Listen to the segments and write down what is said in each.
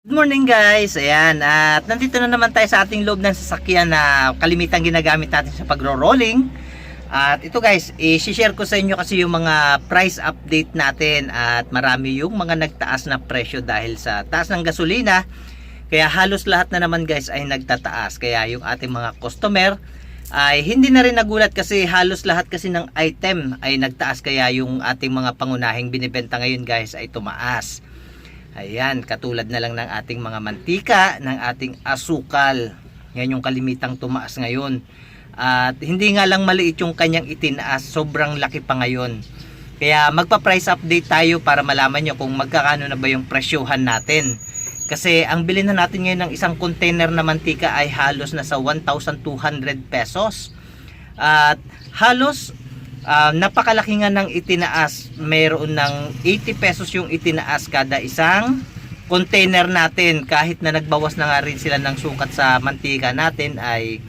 Good morning guys! Ayan, at nandito na naman tayo sa ating loob ng sasakyan na kalimitan ginagamit natin sa pagro-rolling. At ito guys, i-share ko sa inyo kasi yung mga price update natin at marami yung mga nagtaas na presyo dahil sa taas ng gasolina. Kaya halos lahat na naman guys ay nagtataas. Kaya yung ating mga customer ay hindi na rin nagulat kasi halos lahat kasi ng item ay nagtaas. Kaya yung ating mga pangunahing binibenta ngayon guys ay tumaas. Ayan, katulad na lang ng ating mga mantika, ng ating asukal. Yan yung kalimitang tumaas ngayon. At hindi nga lang maliit yung kanyang itinaas, sobrang laki pa ngayon. Kaya magpa-price update tayo para malaman nyo kung magkakano na ba yung presyohan natin. Kasi ang bilhin na natin ngayon ng isang container na mantika ay halos na sa 1,200 pesos. At halos Ah, napakalaki nga ng itinaas. Mayroon ng 80 pesos yung itinaas kada isang container natin. Kahit na nagbawas na nga rin sila ng sukat sa mantika natin ay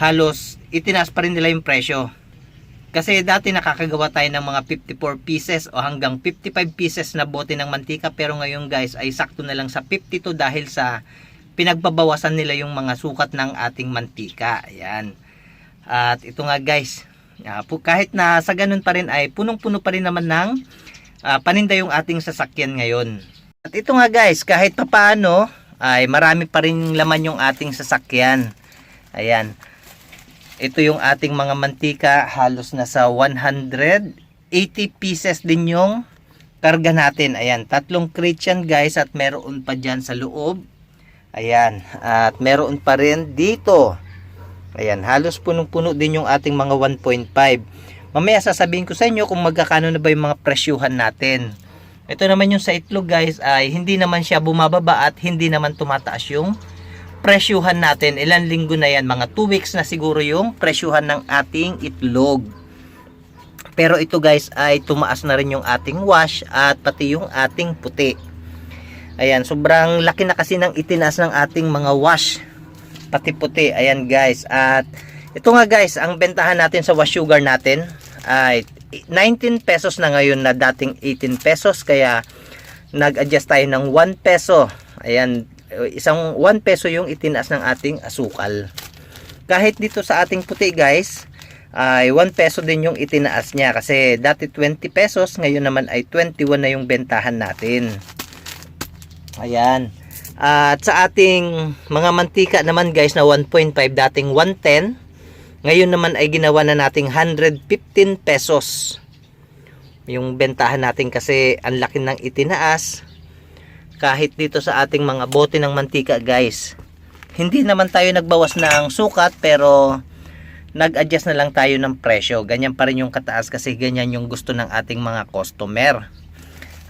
halos itinaas pa rin nila yung presyo. Kasi dati nakakagawa tayo ng mga 54 pieces o hanggang 55 pieces na bote ng mantika pero ngayon guys ay sakto na lang sa 52 dahil sa pinagbabawasan nila yung mga sukat ng ating mantika. Ayan. At ito nga guys, Po, kahit na sa ganun pa rin ay punong-puno pa rin naman ng ah, paninda yung ating sasakyan ngayon. At ito nga guys, kahit papaano ay marami pa rin laman yung ating sasakyan. Ayan. Ito yung ating mga mantika, halos nasa 180 pieces din yung karga natin. Ayan, tatlong crate yan guys at meron pa dyan sa loob. Ayan, at meron pa rin dito. Ayan, halos punong-puno din yung ating mga 1.5. Mamaya sasabihin ko sa inyo kung magkakano na ba yung mga presyuhan natin. Ito naman yung sa itlog guys ay hindi naman siya bumababa at hindi naman tumataas yung presyuhan natin. Ilan linggo na yan, mga 2 weeks na siguro yung presyuhan ng ating itlog. Pero ito guys ay tumaas na rin yung ating wash at pati yung ating puti. Ayan, sobrang laki na kasi ng itinaas ng ating mga wash pati puti. Ayan guys. At ito nga guys, ang bentahan natin sa wash sugar natin ay 19 pesos na ngayon na dating 18 pesos. Kaya nag-adjust tayo ng 1 peso. Ayan, isang 1 peso yung itinaas ng ating asukal. Kahit dito sa ating puti guys, ay 1 peso din yung itinaas niya. Kasi dati 20 pesos, ngayon naman ay 21 na yung bentahan natin. Ayan. At sa ating mga mantika naman guys na 1.5 dating 110 ngayon naman ay ginawa na nating 115 pesos. Yung bentahan natin kasi ang laki ng itinaas. Kahit dito sa ating mga bote ng mantika guys hindi naman tayo nagbawas ng sukat pero nag-adjust na lang tayo ng presyo. Ganyan pa rin yung kataas kasi ganyan yung gusto ng ating mga customer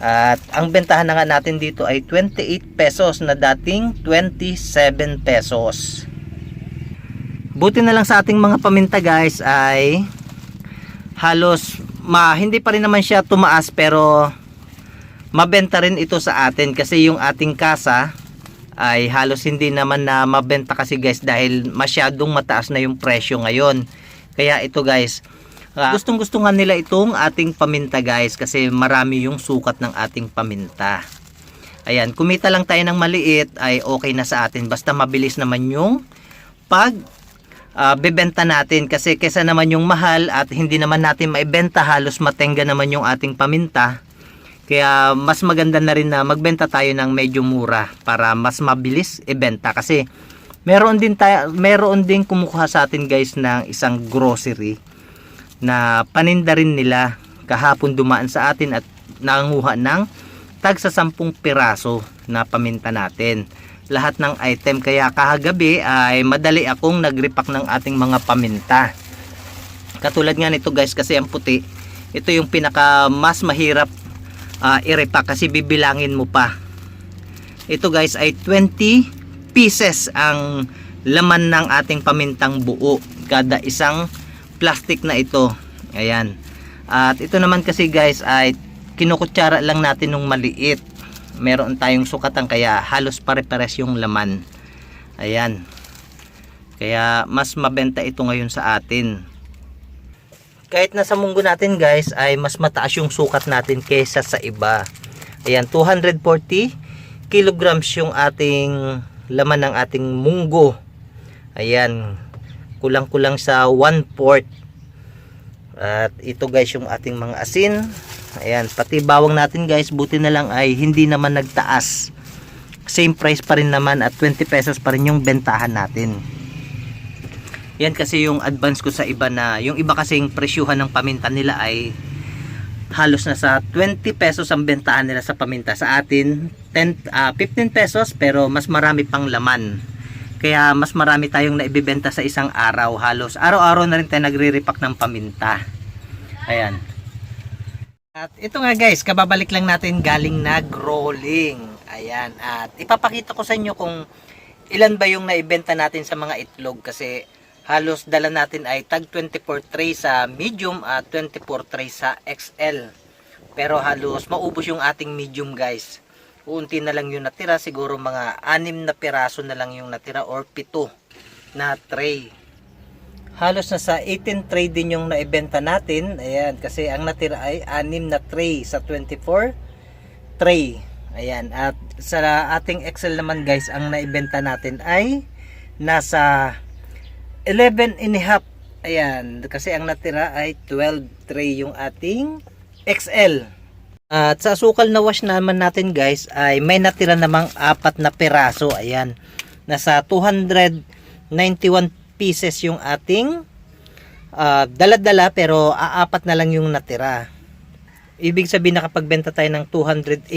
at ang bentahan na nga natin dito ay 28 pesos na dating 27 pesos. Buti na lang sa ating mga paminta guys ay halos ma, hindi pa rin naman siya tumaas pero mabenta rin ito sa atin kasi yung ating kasa ay halos hindi naman na mabenta kasi guys dahil masyadong mataas na yung presyo ngayon. Kaya ito guys, gustong gusto nga nila itong ating paminta guys kasi marami yung sukat ng ating paminta. Ayan, kumita lang tayo ng maliit ay okay na sa atin. Basta mabilis naman yung pag uh, bebenta natin. Kasi kesa naman yung mahal at hindi naman natin maibenta halos matenga naman yung ating paminta. Kaya mas maganda na rin na magbenta tayo ng medyo mura para mas mabilis ibenta. Kasi meron din tayo meron din kumukuha sa atin guys ng isang grocery na paninda rin nila kahapon dumaan sa atin at nanguha ng tag sa 10 piraso na paminta natin. Lahat ng item kaya kahagabi ay madali akong nagrepack ng ating mga paminta. Katulad nga nito guys kasi ang puti ito yung pinaka mas mahirap uh, i-repack kasi bibilangin mo pa. Ito guys ay 20 pieces ang laman ng ating pamintang buo. Kada isang plastic na ito. Ayan. At ito naman kasi guys ay kinukutsara lang natin nung maliit. Meron tayong sukatan kaya halos pare-pares yung laman. Ayan. Kaya mas mabenta ito ngayon sa atin. Kahit nasa munggo natin guys ay mas mataas yung sukat natin kaysa sa iba. Ayan 240 kilograms yung ating laman ng ating munggo. Ayan, kulang-kulang sa 1 fourth. At ito guys yung ating mga asin. Ayan, pati bawang natin guys, buti na lang ay hindi naman nagtaas. Same price pa rin naman at 20 pesos pa rin yung bentahan natin. Yan kasi yung advance ko sa iba na, yung iba kasing presyuhan ng paminta nila ay halos na sa 20 pesos ang bentahan nila sa paminta. Sa atin, 10, ah, 15 pesos pero mas marami pang laman. Kaya mas marami tayong naibibenta sa isang araw. Halos araw-araw na rin tayo nagre-repack ng paminta. Ayan. At ito nga guys, kababalik lang natin galing nag-rolling. Ayan. At ipapakita ko sa inyo kung ilan ba yung naibenta natin sa mga itlog kasi halos dala natin ay tag 24 tray sa medium at 24 tray sa XL. Pero halos maubos yung ating medium guys. Uunti na lang yung natira, siguro mga 6 na piraso na lang yung natira or 7 na tray. Halos nasa 18 tray din yung naibenta natin. Ayan, kasi ang natira ay 6 na tray sa 24 tray. Ayan, at sa ating Excel naman guys, ang naibenta natin ay nasa 11 and a half. Ayan, kasi ang natira ay 12 tray yung ating XL. At sa sukal na wash naman natin guys ay may natira namang apat na peraso. Ayan, nasa 291 pieces yung ating ah, dala-dala pero aapat na lang yung natira. Ibig sabihin nakapagbenta tayo ng 287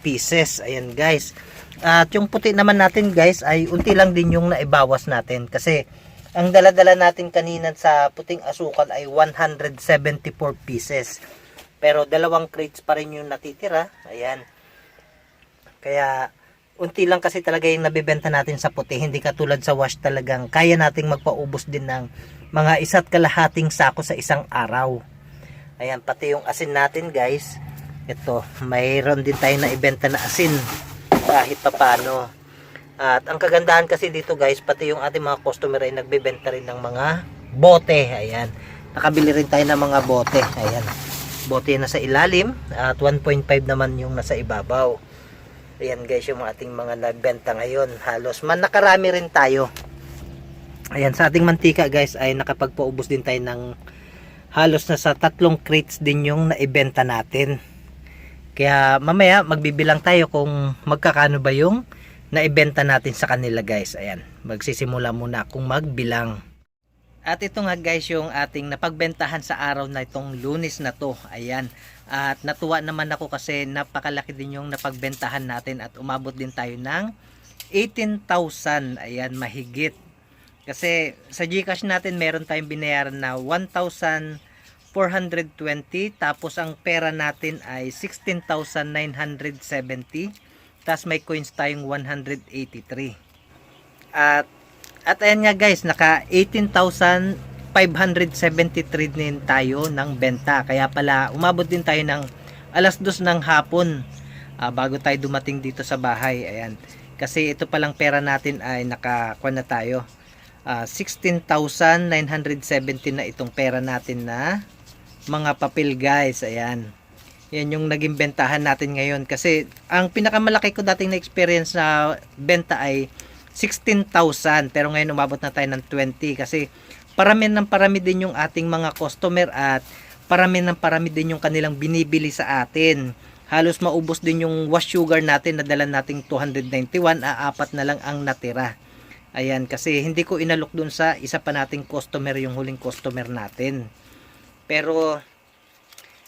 pieces. Ayan guys. At yung puti naman natin guys ay unti lang din yung naibawas natin kasi ang dala-dala natin kanina sa puting asukal ay 174 pieces. Pero dalawang crates pa rin yung natitira. Ayan. Kaya unti lang kasi talaga yung nabibenta natin sa puti. Hindi katulad sa wash talagang kaya nating magpaubos din ng mga isa't kalahating sako sa isang araw. Ayan, pati yung asin natin guys. Ito, mayroon din tayo na ibenta na asin kahit papano. At ang kagandahan kasi dito guys, pati yung ating mga customer ay nagbebenta rin ng mga bote. Ayan, nakabili rin tayo ng mga bote. Ayan, bote na sa ilalim at 1.5 naman yung nasa ibabaw. Ayan guys, yung ating mga nagbenta ngayon. Halos man nakarami rin tayo. Ayan, sa ating mantika guys ay nakapagpaubos din tayo ng halos na sa tatlong crates din yung naibenta natin. Kaya mamaya magbibilang tayo kung magkakano ba yung naibenta natin sa kanila guys. Ayan, magsisimula muna akong magbilang. At ito nga guys yung ating napagbentahan sa araw na itong lunes na to. Ayan. At natuwa naman ako kasi napakalaki din yung napagbentahan natin at umabot din tayo ng 18,000. Ayan, mahigit. Kasi sa Gcash natin meron tayong binayaran na 1,420 tapos ang pera natin ay 16,970 tapos may coins tayong 183. At at ayan nga guys, naka 18,573 din tayo ng benta. Kaya pala umabot din tayo ng alas 2 ng hapon ah, bago tayo dumating dito sa bahay. Ayan. Kasi ito palang pera natin ay nakakuha na tayo. Ah, 16,970 na itong pera natin na mga papel guys. Ayan. Yan yung naging bentahan natin ngayon. Kasi ang pinakamalaki ko dating na experience na benta ay 16,000 pero ngayon umabot na tayo ng 20 kasi parami ng parami din yung ating mga customer at parami ng parami din yung kanilang binibili sa atin. Halos maubos din yung wash sugar natin na dala nating 291 aapat na lang ang natira. Ayan kasi hindi ko inalok dun sa isa pa nating customer yung huling customer natin. Pero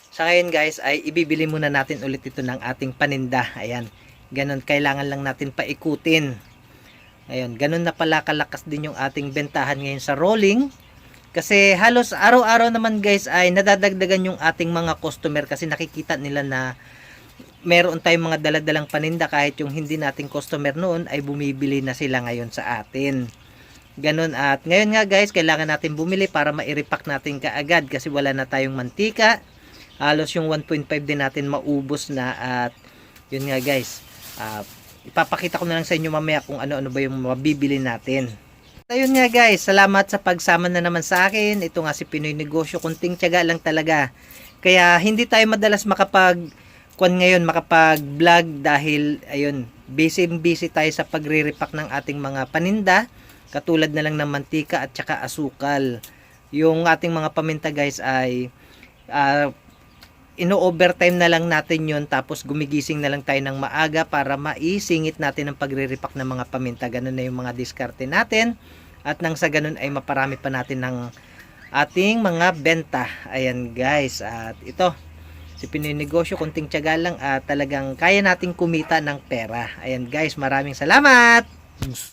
sa ngayon guys ay ibibili muna natin ulit ito ng ating paninda. Ayan ganun kailangan lang natin paikutin Ayun, ganun na pala kalakas din yung ating bentahan ngayon sa rolling. Kasi halos araw-araw naman guys ay nadadagdagan yung ating mga customer kasi nakikita nila na meron tayong mga daladalang paninda kahit yung hindi nating customer noon ay bumibili na sila ngayon sa atin. Ganun at ngayon nga guys kailangan natin bumili para ma-repack natin kaagad kasi wala na tayong mantika. Halos yung 1.5 din natin maubos na at yun nga guys. ah, ipapakita ko na lang sa inyo mamaya kung ano-ano ba yung mabibili natin. Ayun nga guys, salamat sa pagsama na naman sa akin. Ito nga si Pinoy Negosyo, kunting tiyaga lang talaga. Kaya hindi tayo madalas makapag kwan ngayon makapag-vlog dahil ayun, busy busy tayo sa pagre-repack ng ating mga paninda katulad na lang ng mantika at saka asukal. Yung ating mga paminta guys ay ah, ino-overtime na lang natin yon tapos gumigising na lang tayo ng maaga para maisingit natin ang pagre-repack ng mga paminta. Ganun na yung mga diskarte natin at nang sa ganun ay maparami pa natin ng ating mga benta. Ayan guys, at ito si Pinoy Negosyo, kunting tiyaga lang at talagang kaya nating kumita ng pera. Ayan guys, maraming salamat!